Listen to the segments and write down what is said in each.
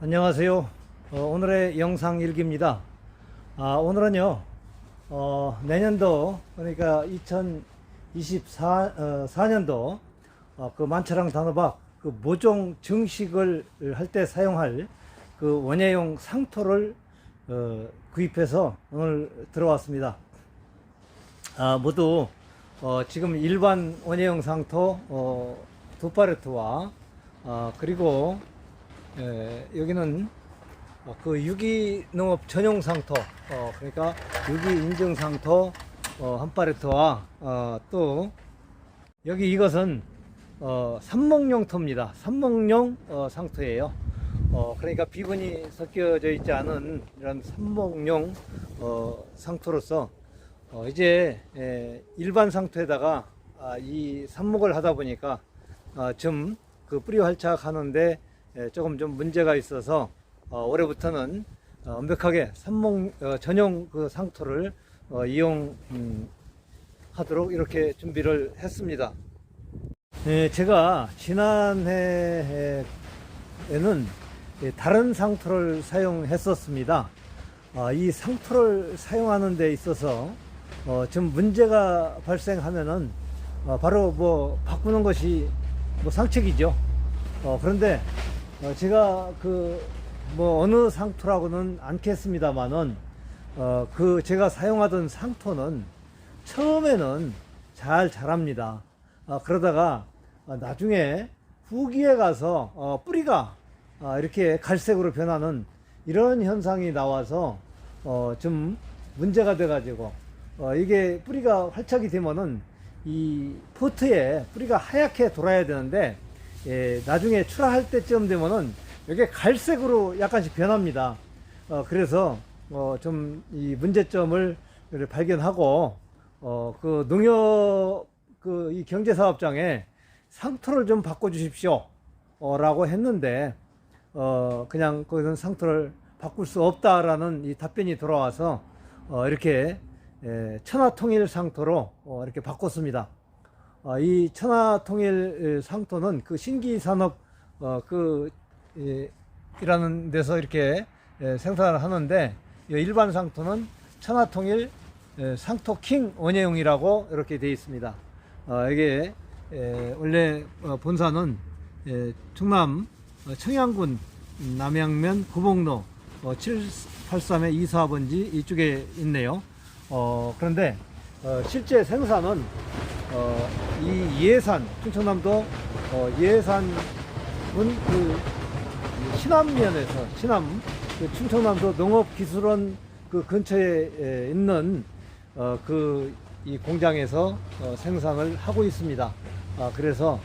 안녕하세요. 어, 오늘의 영상 일기입니다. 아, 오늘은요, 어, 내년도, 그러니까 2024, 어, 4년도, 어, 그 만차랑 단호박, 그 모종 정식을 할 때 사용할 그 원예용 상토를, 어, 구입해서 오늘 들어왔습니다. 아, 모두, 어, 지금 일반 원예용 상토, 어, 두 파레트와, 아, 그리고, 예, 여기는 어, 그 유기농업 전용 상토, 어, 그러니까 유기 인증 상토 어, 한 파레트와 어, 또 여기 이것은 어, 삼목용 토입니다. 삼목용 어, 상토예요. 어, 그러니까 비분이 섞여져 있지 않은 이런 삼목용 어, 상토로서 어, 이제 에, 일반 상토에다가 아, 이 삽목을 하다 보니까 아, 좀그 뿌리 활착하는데 에, 조금 좀 문제가 있어서 어, 올해부터는 어, 완벽하게 삽목 어, 전용 그 상토를 어, 이용 음, 하도록 이렇게 준비를 했습니다. 네, 제가 지난해에는 예, 다른 상토를 사용했었습니다. 아, 이 상토를 사용하는 데 있어서 어, 좀 문제가 발생하면은 어, 바로 뭐 바꾸는 것이 뭐 상책이죠. 어, 그런데 어, 제가 그 뭐 어느 상토라고는 않겠습니다만은 어, 그 제가 사용하던 상토는 처음에는 잘 자랍니다. 어, 그러다가 어, 나중에 후기에 가서 어, 뿌리가 어, 이렇게 갈색으로 변하는 이런 현상이 나와서 어, 좀 문제가 돼가지고 어, 이게 뿌리가 활착이 되면은 이 포트에 뿌리가 하얗게 돌아야 되는데 예, 나중에 출하할 때쯤 되면은 이게 갈색으로 약간씩 변합니다. 어, 그래서 어, 좀 이 문제점을 발견하고 어, 그 농협 그 이 경제사업장에 상토를 좀 바꿔주십시오. 어, 라고 했는데 어, 그냥 거기서 상토를 바꿀 수 없다라는 이 답변이 돌아와서 어, 이렇게 에, 천하통일 상토로 어, 이렇게 바꿨습니다. 어, 이 천하통일 상토는 그 신기산업 어, 그 이, 이라는 데서 이렇게 에, 생산을 하는데 이 일반 상토는 천하통일 에, 상토킹 원예용이라고 이렇게 되어 있습니다. 어, 이게 에, 원래 어, 본사는 에, 충남 어, 청양군 남양면 구봉로 어, 783의 24번지 이쪽에 있네요. 어, 그런데 어, 실제 생산은 어, 이 예산 충청남도 어, 예산군 그 신안면에서 신안 그 충청남도 농업기술원 그 근처에 에, 있는 어, 그 이 공장에서 어, 생산을 하고 있습니다. 아, 그래서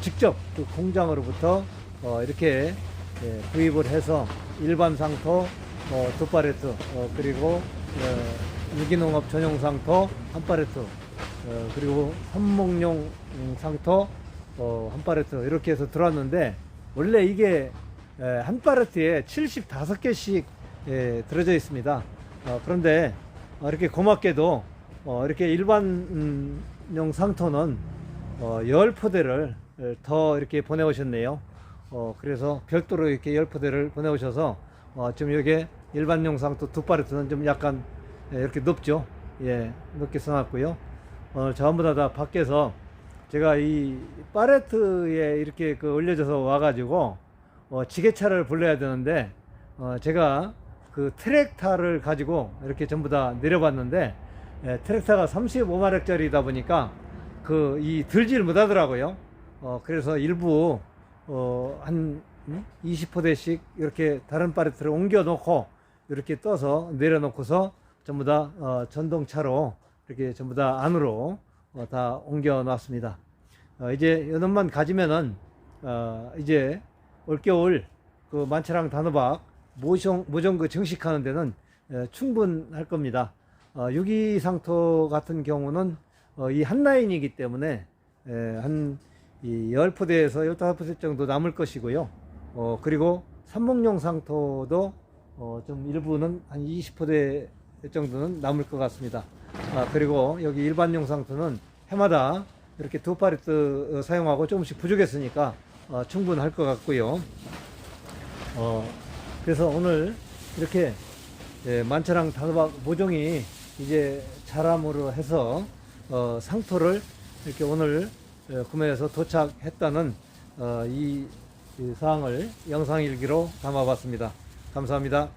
직접 그 공장으로부터 어, 이렇게 예, 구입을 해서 일반 상토 어, 두 파레트 어, 그리고 어, 유기농업 전용 상토 한 파레트 어, 그리고 한목용 음, 상토 어, 한 파레트 이렇게 해서 들어왔는데 원래 이게 에, 한 파레트에 75개씩 예, 들어져 있습니다. 어, 그런데 어, 이렇게 고맙게도 어, 이렇게 일반용 상토는 어, 열 포대를 더 이렇게 보내오셨네요. 어, 그래서 별도로 이렇게 열 포대를 보내오셔서 어, 지금 여기 일반용 상토 두 파레트는 좀 약간 예, 이렇게 높죠. 예, 높게 써놨고요. 어, 전부 다 밖에서 제가 이 파레트에 이렇게 그 올려져서 와가지고 어, 지게차를 불러야 되는데 어, 제가 그 트랙타를 가지고 이렇게 전부 다 내려봤는데 예, 트랙타가 35마력짜리다 보니까 그 이 들질 못하더라고요. 어, 그래서 일부 어, 한 20포대씩 이렇게 다른 파레트를 옮겨 놓고 이렇게 떠서 내려놓고서 전부 다 어, 전동차로 이렇게 전부 다 안으로 어, 다 옮겨 놨습니다. 어, 이제 연원만 가지면은 어, 이제 올겨울 그 만차랑 단호박 모종 모종 그 정식하는 데는 에, 충분할 겁니다. 어, 유기 상토 같은 경우는 어, 이 한 라인이기 때문에 한이 10포대에서 15포대 정도 남을 것이고요. 어, 그리고 삼목용 상토도 어, 좀 일부는 한 20포대 정도는 남을 것 같습니다. 아, 그리고 여기 일반용 상토는 해마다 이렇게 두 파레트 어, 사용하고 조금씩 부족했으니까 어, 충분할 것 같고요. 어, 그래서 오늘 이렇게 예, 만차랑 단호박 모종이 이제 자람으로 해서 어, 상토를 이렇게 오늘 어, 구매해서 도착했다는 어, 이, 이 사항을 영상 일기로 담아봤습니다. 감사합니다.